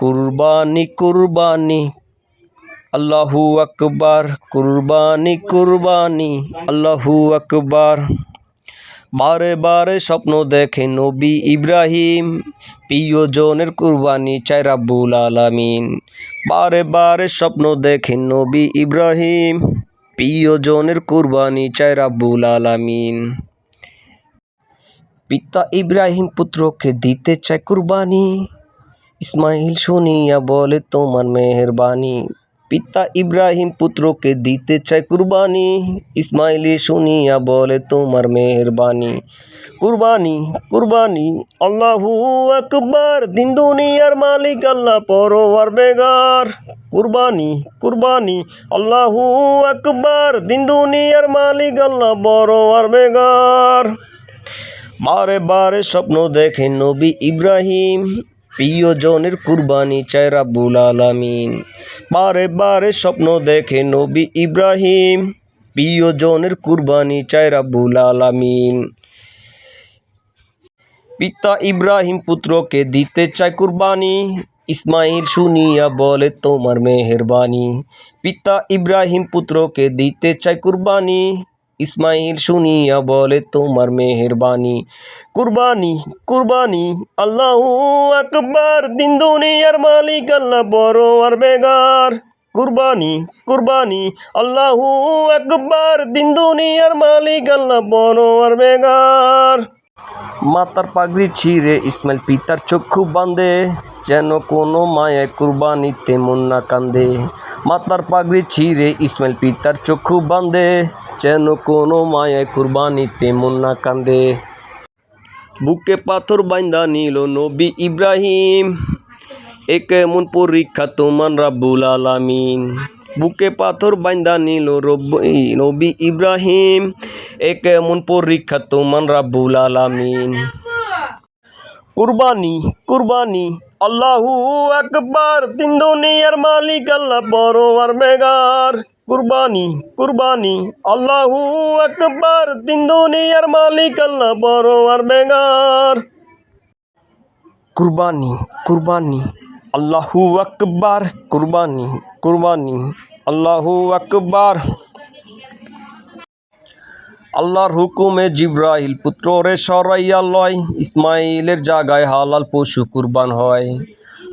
কুরবানি কুরবানি। আল্লাহু আকবার, কুরবানি কুরবানি। আল্লাহু আকবার। বারে বারে স্বপ্ন দেখে নবী ইব্রাহিম, প্রিয়জনের কুরবানি চাই রাব্বুল আলামিন। বারে বারে স্বপ্ন দেখে নবী ইব্রাহিম, প্রিয়জনের কুরবানি চাই রাব্বুল আলামিন। পিতা ইব্রাহিম পুত্রকে দিতে চায় কুরবানি। ইসমাইল শুনিয়া বলে, তোমার মেহেরবানি পিতা ইব্রাহিম পুত্রকে দিতে চায় কুরবানি। ইসমাইল শুনিয়া বলে, তোমার মেহেরবানি কুরবানি কুরবানি, আল্লাহু আকবার, দিন দুনিয়ার মালিক, আল্লাহ পরওয়ার বেগার। কুরবানি কুরবানি, আল্লাহু আকবার, দিন দুনিয়ার মালিক, আল্লাহ পরওয়ার বেগার। বারে বারে স্বপ্ন দেখে নবী ইব্রাহিম প্রিয়জনের কুরবানি চায় রাব্বুল আলামিন। বারে বারে স্বপ্ন দেখে নবী ইব্রাহিম, প্রিয়জনের কুরবানি চায় রাব্বুল আলামিন। পিতা ইব্রাহিম পুত্রকে দিতে চায় কুরবানি, ইসমাইল শুনিয়া বলে, তোমার মেহেরবানি। পিতা ইব্রাহিম পুত্রকে দিতে চায় কুরবানি ইসমাইল শুনিয়া বলে, তোমার মেহেরবানি, কুরবানি কুরবানি, আল্লাহু আকবার, দিন দুনিয়ার মালিক, আল্লাহ বড় আর বেগার। কুরবানি কুরবানি, আল্লাহু আকবার, দিন দুনিয়ার মালিক, আল্লাহ বড় আর বেগার। মাতার পাগড়ি ছিঁড়ে ইসমাইল পিতার চক্ষু বাঁধে, যেন কোনো মায়ের কুরবানিতে মুন্না কান্দে মাতার পাগড়ি ছিঁড়ে ইসমাইল পিতার চক্ষু বাঁধে যেন কোনো মায়ের কুরবানিতে মুন্না কান্দে। বুকে পাথর বাইন্দা নিল নবী ইব্রাহিম। এ কেমন পরীক্ষা তোমার রাব্বুল আলামিন। বুকে পাথর বাইন্দা নিল নবী ইব্রাহিম। এ কেমন পরীক্ষা তোমার রাব্বুল আলামিন। কুরবানি কুরবানি, আল্লাহু আকবার। তিন দুনিয়ার মালিক, আল্লাহ বড় আর বেগার। কুরবানি কুরবানি। আল্লাহু আকবার, তিন দুনিয়ার মালিক, আল্লাহ বড় আর বেগার। কুরবানি কুরবানি। আল্লাহু আকবার, কুরবানি কুরবানি। আল্লাহু আকবার। আল্লাহর হুকুমে জিব্রাইল পুত্ররে সরাইয়া লয়, ইসমাইলের জাগায় হালাল পশু কুরবান হয়।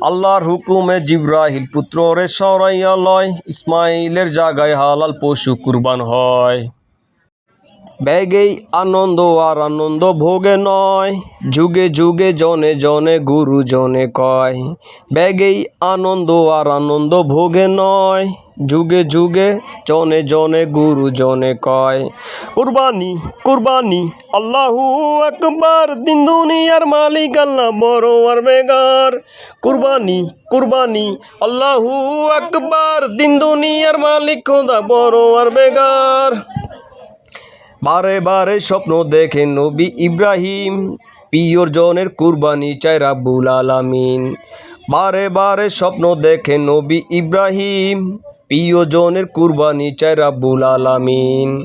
আল্লাহর হুকুমে জিব্রাহিল পুত্র রে সরাইয়া লয়, ইসমাইলের জাগায় হালাল পশু কুরবান হয়। ব্যাগেই আনন্দ আর আনন্দ ভোগে নয়, যুগে যুগে জনে জনে গুরু জনে কয়। ব্যাগেই আনন্দ আর আনন্দ ভোগে নয় যুগে যুগে, জনে জনে গুরু জনে কয়। কুরবানি কুরবানি, আল্লাহু আকবার, দিন দুনিয়ার মালিক, আল্লাহ বড় আর বেগার কুরবানি কুরবানি, আল্লাহু আকবার, দিন দুনিয়ার মালিক, খোদা বড় আর বেগার বারে বারে স্বপ্ন দেখে নবী ইব্রাহিম পিয়র জনের কুরবানি চায় রাব্বুল আলামিন। বারে বারে স্বপ্ন দেখে নবী ইব্রাহিম প্রিয়জনের কুরবানি চায় রাব্বুল আলামিন।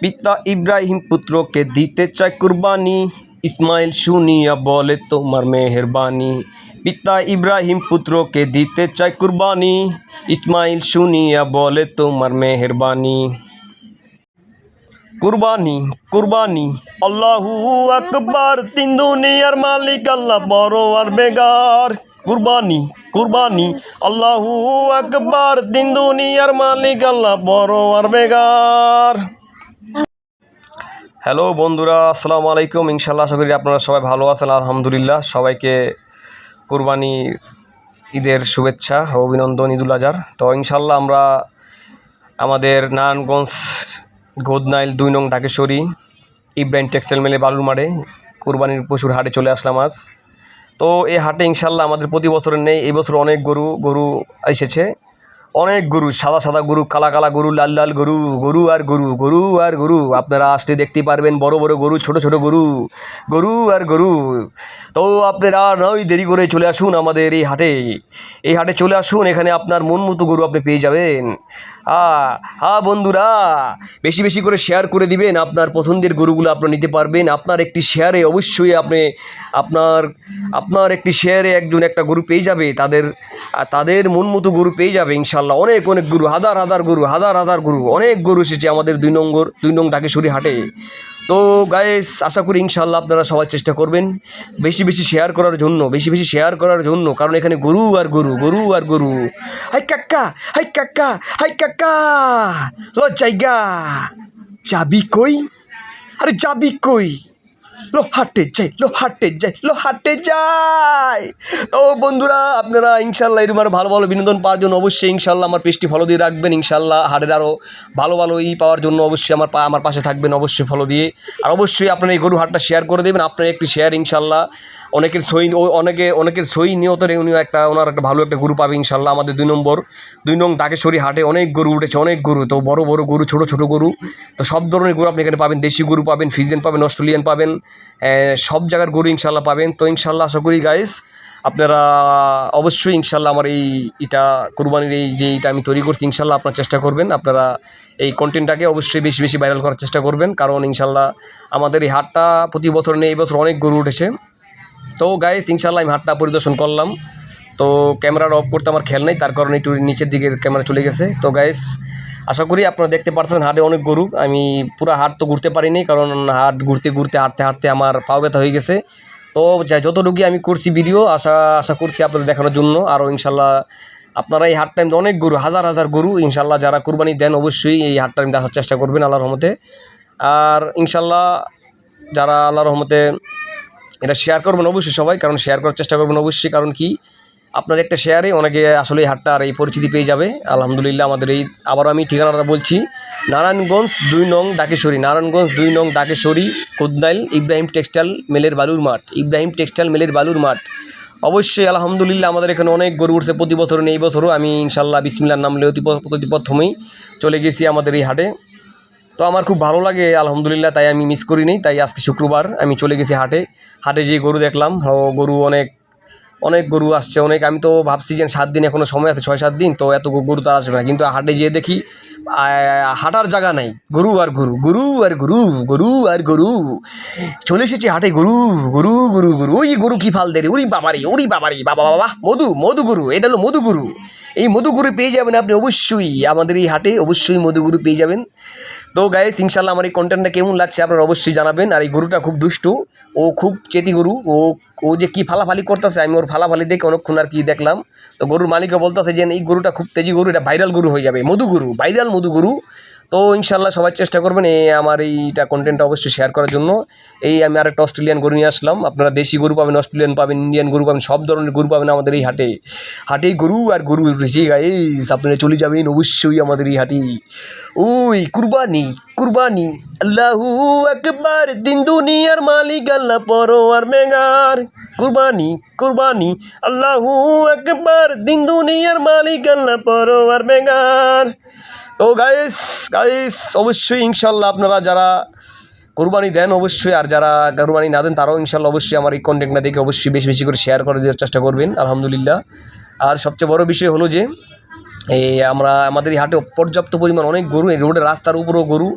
পিতা ইব্রাহিম পুত্রকে দিতে চায় কুরবানি। ইসমাইল শুনিয়া বলে, তোমার মেহেরবানি। পিতা ইব্রাহিম পুত্রকে দিতে চায় কুরবানি। ইসমাইল শুনিয়া বলে, তোমার মেহেরবানি। কুরবানি কুরবানি, আল্লাহু আকবার। তিন দুনিয়ার মালিক, আল্লাহ বড় আর বেগার। কুরবানি কুরবানি। আল্লাহু আকবার তিন দুনিয়ার মালিক আল্লাহ বড় আর বেগার। হ্যালো বন্ধুরা আসসালামু আলাইকুম। ইনশাল্লাহ আশা করি আপনারা সবাই ভালো আছেন আলহামদুলিল্লাহ। সবাইকে কুরবানি ঈদের শুভেচ্ছা ও অভিনন্দন ঈদুল আজহার। তো ইনশাল্লাহ আমরা আমাদের নারায়ণগঞ্জ গোদনাইল দুই নং ঢাকেশ্বরী ইব্রাহিম টেক্সটাইল মেলে বালুর মাঠে কুরবানির পশুর হাটে চলে আসলাম আজ। তো এই হাটে ইনশাল্লাহ আমাদের প্রতি বছরের নেই, এই বছর অনেক গরু গরু এসেছে। অনেক গরু, সাদা সাদা গরু, কালা কালা গরু, লাল লাল গরু গরু আর গরু গরু আর গরু। আপনারা আসলে দেখতে পারবেন বড় বড় গরু, ছোট ছোট গরু গরু আর গরু। তো আপনারা নয়, দেরি করে চলে আসুন আমাদের এই হাটে। এই হাটে চলে আসুন, এখানে আপনার মন মতো গরু আপনি পেয়ে যাবেন। হ্যাঁ হ্যাঁ বন্ধুরা, বেশি বেশি করে শেয়ার করে দিবেন। আপনার পছন্দের গরুগুলো আপনি নিতে পারবেন। আপনার একটি শেয়ারে অবশ্যই আপনি, আপনার আপনার একটি শেয়ারে একজন একটা গরু পেয়ে যাবে। তাদের তাদের মন মতো গরু পেয়ে যাবে ইনশাল্লাহ অনেক অনেক গরু, হাজার হাজার গরু, হাজার হাজার গরু। অনেক গরু এসেছে আমাদের দুই নম্বর দুই নং ঢাকেশ্বরী হাটে। তো গায়েস আশা করি ইনশাল্লাহ আপনারা সবাই চেষ্টা করবেন বেশি বেশি শেয়ার করার জন্য, বেশি বেশি শেয়ার করার জন্য, কারণ এখানে গরু আর গরু গরু আর গরু। হাই কাক্কা হাই কাক্কা হাই কাক্কা লজ্জাইগা যাবি কই? আরে যাবি কই? লো হাটে যাই, লো হাটে যাই, লো হাটে যাই। ও বন্ধুরা, আপনারা ইনশাল্লাহ এরকম আরও ভালো ভালো বিনোদন পাওয়ার জন্য অবশ্যই ইনশাল্লাহ আমার পেজটি ফলো দিয়ে রাখবেন। ইনশাল্লাহ হাটের আরও ভালো ভালো ই পাওয়ার জন্য অবশ্যই আমার পা, আমার পাশে থাকবেন অবশ্যই ফলো দিয়ে। আর অবশ্যই আপনারা এই গরু হাটটা শেয়ার করে দেবেন। আপনার একটি শেয়ার ইনশাল্লাহ অনেকের সই অনেকে, অনেকের সই নিয়ত উনিও একটা, ওনার একটা ভালো একটা গরু পাবে ইনশাল্লাহ আমাদের দুই নম্বর। দুই নং ডাকেশ্বরী হাটে অনেক গরু উঠেছে, অনেক গরু। তো বড় বড় গরু, ছোট ছোট গরু। তো সব ধরনের গরু আপনি এখানে পাবেন। দেশি গরু পাবেন, ফিজিয়ান পাবেন, অস্ট্রেলিয়ান পাবেন। সব জায়গার গরু ইনশাল্লাহ পাবেন। তো ইনশাল্লাহ আশা করি গাইস আপনারা অবশ্যই ইনশাল্লাহ আমার এই এটা কুরবানির এই যে এটা আমি তৈরি করছি, ইনশাল্লাহ আপনার চেষ্টা করবেন। আপনারা এই কন্টেন্টটাকে অবশ্যই বেশি বেশি ভাইরাল করার চেষ্টা করবেন। কারণ ইনশাল্লাহ আমাদের এই হাটটা প্রতি বছর নেই, এই বছর অনেক গরু উঠেছে। তো গাইস ইনশাল্লাহ আমি হাটটা পরিদর্শন করলাম। তো ক্যামেরাটা অফ করতে আমার খেয়াল নেই, তার কারণে একটু নিচের দিকের ক্যামেরা চলে গেছে। তো গাইস আশা করি আপনারা দেখতে পাচ্ছেন হাটে অনেক গরু। আমি পুরো হাট তো ঘুরতে পারিনি, কারণ হাট ঘুরতে ঘুরতে, হাঁটতে হাঁটতে আমার পাও ব্যথা হয়ে গেছে। তো যা যতটুকু আমি করছি ভিডিও, আশা আশা করছি আপনাদের দেখানোর জন্য। আরও ইনশাল্লাহ আপনারা এই হাট টাইম অনেক গরু, হাজার হাজার গরু ইনশাল্লাহ যারা কুরবানি দেন অবশ্যই এই হাট টাইম দেখার চেষ্টা করবেন আল্লাহর রহমতে। আর ইনশাল্লাহ যারা আল্লাহর রহমতে এটা শেয়ার করবেন অবশ্যই সবাই, কারণ শেয়ার করার চেষ্টা করবেন অবশ্যই। কারণ কি? আপনার একটা শেয়ারে অনেকে আসলে এই হাটটা আর এই পরিচিতি পেয়ে যাবে। আলহামদুলিল্লাহ আমাদের এই, আবারও আমি ঠিকানাটা বলছি, নারায়ণগঞ্জ দুই নং ডাকেশ্বরী, নারায়ণগঞ্জ দুই নং ডাকেশ্বরী, কোদনাইল ইব্রাহিম টেক্সটাইল মেলের বালুর মাঠ, ইব্রাহিম টেক্সটাইল মেলের বালুর মাঠ। অবশ্যই আলহামদুলিল্লাহ আমাদের এখানে অনেক গরু উঠছে প্রতি বছর, এই বছরও আমি ইনশাল্লাহ বিসমিল্লার নাম লেও প্রথমেই চলে গেছি আমাদের এই হাটে। তো আমার খুব ভালো লাগে আলহামদুলিল্লাহ, তাই আমি মিস করিনি তাই আজকে শুক্রবার আমি চলে গেছি হাটে। হাটে যেয়ে গরু দেখলাম গরু অনেক অনেক গরু আসছে, অনেক, আমি তো ভাবছি যে সাত দিন এখনও সময় আছে, ছয়, সাত দিন, তো এত গরু তো আসবে না। কিন্তু হাটে যেয়ে দেখি হাঁটার জায়গা নাই, গরু আর গরু গরু আর গরু গরু আর গরু। চলে এসেছে হাটে, গরু গরু গরু গরু। ওই গরু কি ফাল দেরে ওরি বাবারি ওরি বাবারি, বাবা বাবা মধু মধু গরু, এটা হলো মধু গরু। এই মধু গরু পেয়ে যাবেন আপনি অবশ্যই, আমাদের এই হাটে অবশ্যই মধু গরু পেয়ে যাবেন। তো গাইস ইনশাল্লাহ আমার এই কন্টেন্টটা কেমন লাগছে আপনারা অবশ্যই জানাবেন, আর এই গরুটা খুব দুষ্টু। ও খুব চেতি গরু, ও ও যে কি ফালাফালি করতেছে, আমি ওর ফালাফালি দেখে অনেকক্ষণ আর কি দেখলাম। তো গরুর মালিকও বলতেছে যে, এই গরুটা খুব তেজি গরু, এটা ভাইরাল গরু হয়ে যাবে। মধু গরু ভাইরাল মধু গরু। তো ইনশাল্লাহ সবাই চেষ্টা করবেন এই আমার এইটা কন্টেন্টটা অবশ্যই শেয়ার করার জন্য। এই আমি আরেকটা অস্ট্রেলিয়ান গরু নিয়ে আসলাম। আপনারা দেশি গরু পাবেন অস্ট্রেলিয়ান পাবেন ইন্ডিয়ান গরু পাবেন, সব ধরনের গরু পাবেন আমাদের এই হাটে। হাটেই গরু আর গরু উঠেছে গাইস আপনারা চলে যাবেন অবশ্যই আমাদের এই হাটে ওই কুরবানি কুরবানি। আল্লাহু আকবার, দিন দুনিয়ার মালিক, আল্লাহ পরোয়ার মেগার কুরবানি কুরবানি। আল্লাহু আকবার, দিন দুনিয়ার মালিক, আল্লাহ পরোয়ার বেগার ও গাইস গাইস অবশ্যই ইনশাল্লাহ আপনারা যারা কুরবানি দেন অবশ্যই, আর যারা কুরবানি না দেন, তারাও ইনশাল্লাহ অবশ্যই আমার এই কন্টেন্টটা দেখে অবশ্যই বেশি বেশি করে শেয়ার করে দেওয়ার চেষ্টা করবেন, আলহামদুলিল্লাহ। আর সবচেয়ে বড় বিষয় হলো যে এই আমরা আমাদের এই হাটে পর্যাপ্ত পরিমাণ অনেক গরু, এই রোডের রাস্তার উপরেও গরু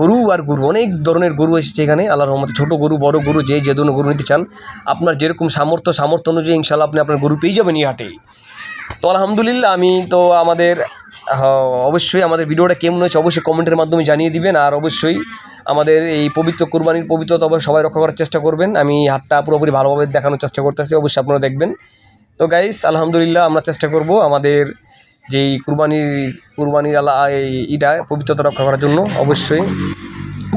গরু আর গরু, অনেক ধরনের গরু এসেছে এখানে। আল্লাহর রহমতে ছোটো গরু, বড় গরু, যে যে ধরনের গরু নিতে চান, আপনার যেরকম সামর্থ্য সামর্থ্য অনুযায়ী ইনশাল্লাহ আপনি আপনার গরু পেয়ে যাবেন এই হাটে তো আলহামদুলিল্লাহ আমি তো আমাদের অবশ্যই আমাদের ভিডিওটা কেমন হয়েছে অবশ্যই কমেন্টের মাধ্যমে জানিয়ে দিবেন। আর অবশ্যই আমাদের এই পবিত্র কোরবানির পবিত্রতা সবাই রক্ষা করার চেষ্টা করবেন। আমি হাটটা পুরোপুরি ভালোভাবে দেখানোর চেষ্টা করতেছি, অবশ্যই আপনারা দেখবেন। তো গাইস আলহামদুলিল্লাহ আমরা চেষ্টা করব আমাদের যেই কুরবানির কুরবানির আলা এই ইটা পবিত্রতা রক্ষা করার জন্য অবশ্যই।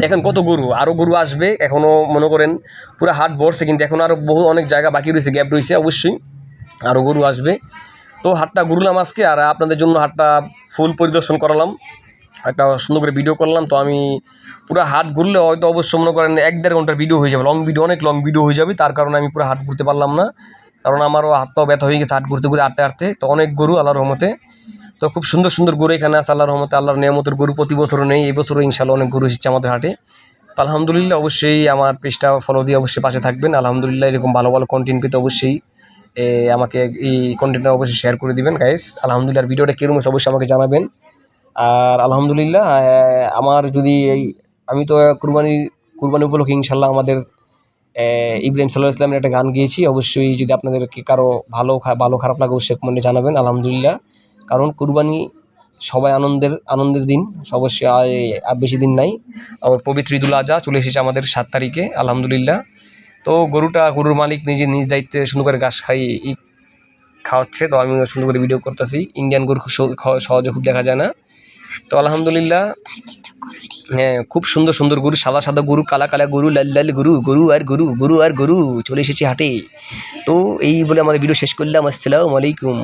দেখেন কত গরু আরও গরু আসবে এখনও মনে করেন, পুরো হাট ভরছে, কিন্তু এখন আরও বহু, অনেক জায়গা বাকি রয়েছে, গ্যাপ রয়েছে, অবশ্যই আরও গরু আসবে। তো হাটটা ঘুরলাম আজকে, আর আপনাদের জন্য হাটটা ফুল পরিদর্শন করালাম। একটা সুন্দর করে ভিডিও করলাম, তো আমি পুরো হাট ঘুরলে হয়তো অবশ্য মনে করেন এক দেড় ঘণ্টার ভিডিও হয়ে যাবে লং ভিডিও অনেক লং ভিডিও হয়ে যাবে, তার কারণে আমি পুরো হাট ঘুরতে পারলাম না। কারণ আমারও হাত পাও ব্যথা হয়ে গেছে হাট ঘুরতে ঘুরে আটতে আটতে। তো অনেক গরু আল্লাহর রহমতে। তো খুব সুন্দর সুন্দর গরু এখানে আছে আল্লাহর রহমতে, আল্লাহর নিয়ামতের গরু প্রতি বছরও নেই, এই বছরও ইনশাল্লাহ অনেক গরু এসেছে আমাদের হাটে। তো আলহামদুলিল্লাহ অবশ্যই আমার পেজটা ফলো দিয়ে অবশ্যই পাশে থাকবেন। আলহামদুলিল্লাহ এরকম ভালো ভালো কন্টেন্ট পেতে অবশ্যই আমাকে এই কন্টেন্টটা অবশ্যই শেয়ার করে দিবেন গাইস আলহামদুলিল্লাহ ভিডিওটা কীরকম অবশ্যই আমাকে জানাবেন। আর আলহামদুলিল্লাহ আমার যদি এই, আমি তো কুরবানি কুরবানি উপলক্ষে ইনশাল্লাহ আমাদের ইব্রাহিম সাল্লাহ ইসলামের একটা গান গিয়েছি। অবশ্যই যদি আপনাদের কি কারও ভালো ভালো খারাপ লাগে অবশ্যই কমেন্টে জানাবেন, আলহামদুলিল্লাহ। কারণ কুরবানি সবাই আনন্দের আনন্দের দিন, অবশ্যই আর বেশি দিন নাই। আমার পবিত্র ঈদুল আজহা চলে এসেছে আমাদের সাত তারিখে, আলহামদুলিল্লাহ। তো গরুটা, গরুর মালিক নিজে নিজ দায়িত্বে সুন্দর করে ঘাস খাই খাওয়াচ্ছে। তো আমি সুন্দর করে ভিডিও করতেছি। ইন্ডিয়ান গরু সহজে খুব দেখা যায় না। তো আলহামদুলিল্লাহ হ্যাঁ খুব সুন্দর সুন্দর গরু, সাদা সাদা গরু, কালা কালা গরু, লাল লাল গরু গরু আর গরু গরু আর গরু, চলে এসেছি হাটে। তো এই বলে আমাদের ভিডিও শেষ করলাম, আসসালামু আলাইকুম।